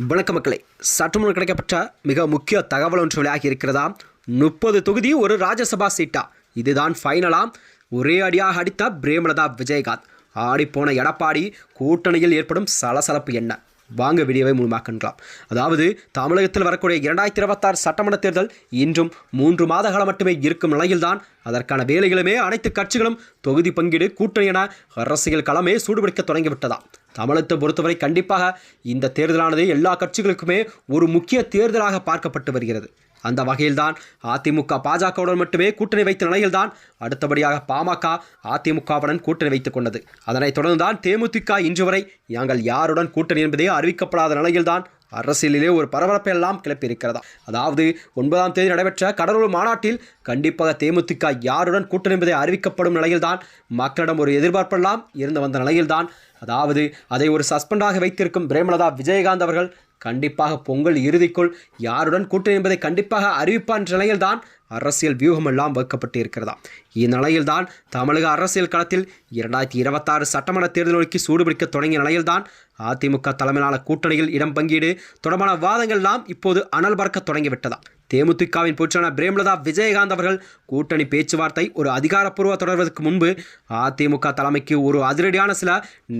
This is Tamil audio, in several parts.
வணக்க மக்களை சற்றுமுன் கிடைக்கப்பட்ட மிக முக்கிய தகவல் ஒன்று வெளியாகி இருக்கிறதா? முப்பது தொகுதி ஒரு ராஜ்யசபா சீட்டா. இதுதான் ஃபைனலாம் ஒரே அடியாக அடித்த பிரேமலதா விஜயகாந்த். ஆடிப்போன எடப்பாடி கூட்டணியில் ஏற்படும் சலசலப்பு என்ன? வாங்க வீடியோவை மூலமாக்கின்றலாம் அதாவது தமிழகத்தில் வரக்கூடிய இரண்டாயிரத்தி இருபத்தாறு சட்டமன்ற தேர்தல் இன்றும் மூன்று மாத காலம் மட்டுமே இருக்கும் நிலையில்தான் அதற்கான வேலைகளுமே அனைத்து கட்சிகளும் தொகுதி பங்கீடு கூட்டணி என அரசியல் களமே சூடுபிடிக்க தொடங்கிவிட்டதாம் தமிழகத்தை பொறுத்தவரை கண்டிப்பாக இந்த தேர்தலானது எல்லா கட்சிகளுக்குமே ஒரு முக்கிய தேர்தலாக பார்க்கப்பட்டு வருகிறது. அந்த வகையில்தான் அதிமுக பாஜகவுடன் மட்டுமே கூட்டணி வைத்த நிலையில்தான் அடுத்தபடியாக பாமக அதிமுகவுடன் கூட்டணி வைத்துக் கொண்டது. அதனைத் தொடர்ந்துதான் தேமுதிக இன்று வரை நாங்கள் யாருடன் கூட்டணி என்பதே அறிவிக்கப்படாத நிலையில்தான் அரசியலிலே ஒரு பரபரப்பை எல்லாம் கிளப்பியிருக்கிறதா. அதாவது ஒன்பதாம் தேதி நடைபெற்ற கடலூர் மாநாட்டில் கண்டிப்பாக தேமுதிக யாருடன் கூட்டணி என்பதை அறிவிக்கப்படும் நிலையில்தான் மக்களிடம் ஒரு எதிர்பார்ப்பெல்லாம் இருந்து வந்த நிலையில்தான். அதாவது அதை ஒரு சஸ்பெண்டாக வைத்திருக்கும் பிரேமலதா விஜயகாந்த் அவர்கள் கண்டிப்பாக பொங்கல் இறுதிக்குள் யாருடன் கூட்டணி என்பதை கண்டிப்பாக அறிவிப்பான் நிலையில்தான் அரசியல் வியூகமெல்லாம் வைக்கப்பட்டு இருக்கிறதா இந்நிலையில்தான் தமிழக அரசியல் களத்தில் இரண்டாயிரத்தி இருபத்தாறு சட்டமன்ற தேர்தல் நோக்கி சூடுபிடிக்க தொடங்கிய நிலையில்தான் அதிமுக தலைமையிலான கூட்டணியில் இடம் பங்கீடு தொடர்பான வாதங்கள் எல்லாம் இப்போது அனல் பறக்க தொடங்கிவிட்டதா. தேமுதிகவின் பொற்றான பிரேமலதா விஜயகாந்த் அவர்கள் கூட்டணி பேச்சுவார்த்தை ஒரு அதிகாரப்பூர்வ தொடர்வதற்கு முன்பு அதிமுக தலைமைக்கு ஒரு அதிரடியான சில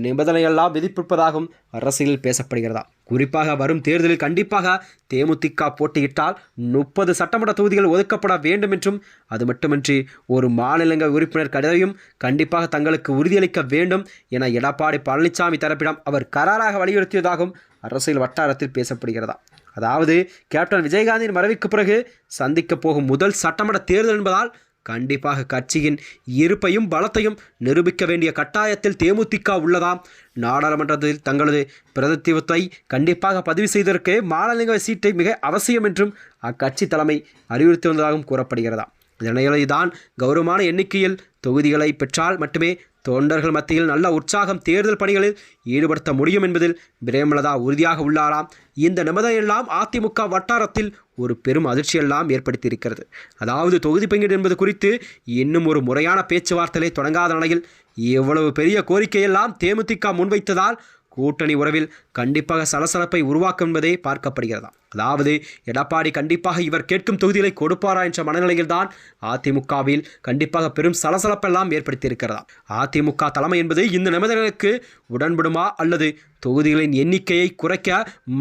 நிபந்தனைகள்லாம் விதிப்பிருப்பதாகவும் அரசியலில் பேசப்படுகிறதா? குறிப்பாக வரும் தேர்தலில் கண்டிப்பாக தேமுதிக போட்டியிட்டால் முப்பது சட்டமன்ற தொகுதிகள் ஒதுக்கப்பட வேண்டும் என்றும் அது மட்டுமின்றி ஒரு மாநிலங்க உறுப்பினர் கடிதையும் கண்டிப்பாக தங்களுக்கு உறுதியளிக்க வேண்டும் என எடப்பாடி பழனிசாமி தரப்பிடம் அவர் கராராக வலியுறுத்தியதாகவும் அரசியல் வட்டாரத்தில் பேசப்படுகிறதா? அதாவது கேப்டன் விஜயகாந்தின் மறைவுக்கு பிறகு சந்திக்கப் போகும் முதல் சட்டமன்ற தேர்தல் என்பதால் கண்டிப்பாக கட்சியின் இருப்பையும் பலத்தையும் நிரூபிக்க வேண்டிய கட்டாயத்தில் தேமுதிக உள்ளதாம். நாடாளுமன்றத்தில் தங்களது பிரதித்துவத்தை கண்டிப்பாக பதிவு செய்ததற்கு மாநிலங்களவை சீட்டை மிக அவசியம் என்றும் அக்கட்சி தலைமை அறிவுறுத்தி வந்ததாகவும் கூறப்படுகிறதா இதனைதான் கௌரவமான எண்ணிக்கையில் தொகுதிகளை பெற்றால் மட்டுமே தொண்டர்கள் மத்தியில் நல்ல உற்சாகம் தேர்தல் பணிகளில் ஈடுபடுத்த முடியும் என்பதில் பிரேமலதா உறுதியாக உள்ளாராம். இந்த நிபந்தனையெல்லாம் அதிமுக வட்டாரத்தில் ஒரு பெரும் அதிர்ச்சியெல்லாம் ஏற்படுத்தியிருக்கிறது. அதாவது தொகுதி பங்கீடு என்பது குறித்து இன்னும் ஒரு முறையான பேச்சுவார்த்தைகளை தொடங்காத நிலையில் இவ்வளவு பெரிய கோரிக்கையெல்லாம் தேமுதிக முன்வைத்ததால் கூட்டணி உறவில் கண்டிப்பாக சலசலப்பை உருவாக்கும் என்பதே பார்க்கப்படுகிறதா? அதாவது எடப்பாடி கண்டிப்பாக இவர் கேட்கும் தொகுதிகளை கொடுப்பாரா என்ற மனநிலையில்தான் அதிமுகவில் கண்டிப்பாக பெரும் சலசலப்பெல்லாம் ஏற்படுத்தியிருக்கிறதா? அதிமுக தலைமை என்பது இந்த நிபந்தனைகளுக்கு உடன்படுமா அல்லது தொகுதிகளின் எண்ணிக்கையை குறைக்க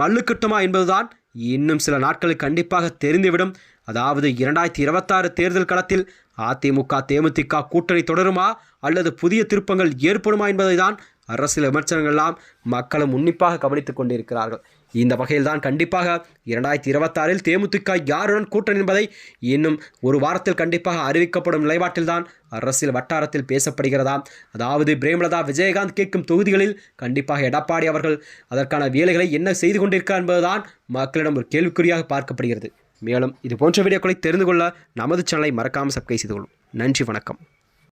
மல்லுக்கட்டுமா என்பதுதான் இன்னும் சில நாட்களில் கண்டிப்பாக தெரிந்துவிடும். அதாவது இரண்டாயிரத்தி இருபத்தாறு தேர்தல் களத்தில் அதிமுக தேமுதிக கூட்டணி தொடருமா அல்லது புதிய திருப்பங்கள் ஏற்படுமா என்பதை தான் அரசியல் விமர்சனங்கள்லாம் மக்களும் உன்னிப்பாக கவனித்துக் கொண்டிருக்கிறார்கள். இந்த வகையில்தான் கண்டிப்பாக இரண்டாயிரத்தி இருபத்தாறில் தேமுதிக யாருடன் கூட்டணி என்பதை இன்னும் ஒரு வாரத்தில் கண்டிப்பாக அறிவிக்கப்படும் நிலைப்பாட்டில்தான் அரசியல் வட்டாரத்தில் பேசப்படுகிறதாம் அதாவது பிரேமலதா விஜயகாந்த் கேட்கும் தொகுதிகளில் கண்டிப்பாக எடப்பாடி அவர்கள் அதற்கான வேலைகளை என்ன செய்து கொண்டிருக்கிறார் என்பதுதான் மக்களிடம் ஒரு கேள்விக்குறியாக பார்க்கப்படுகிறது. மேலும் இது போன்ற வீடியோக்களை தெரிந்து கொள்ள நமது சேனலை மறக்காமல் சப்ஸ்கிரைப் செய்து கொள்ளும். நன்றி வணக்கம்.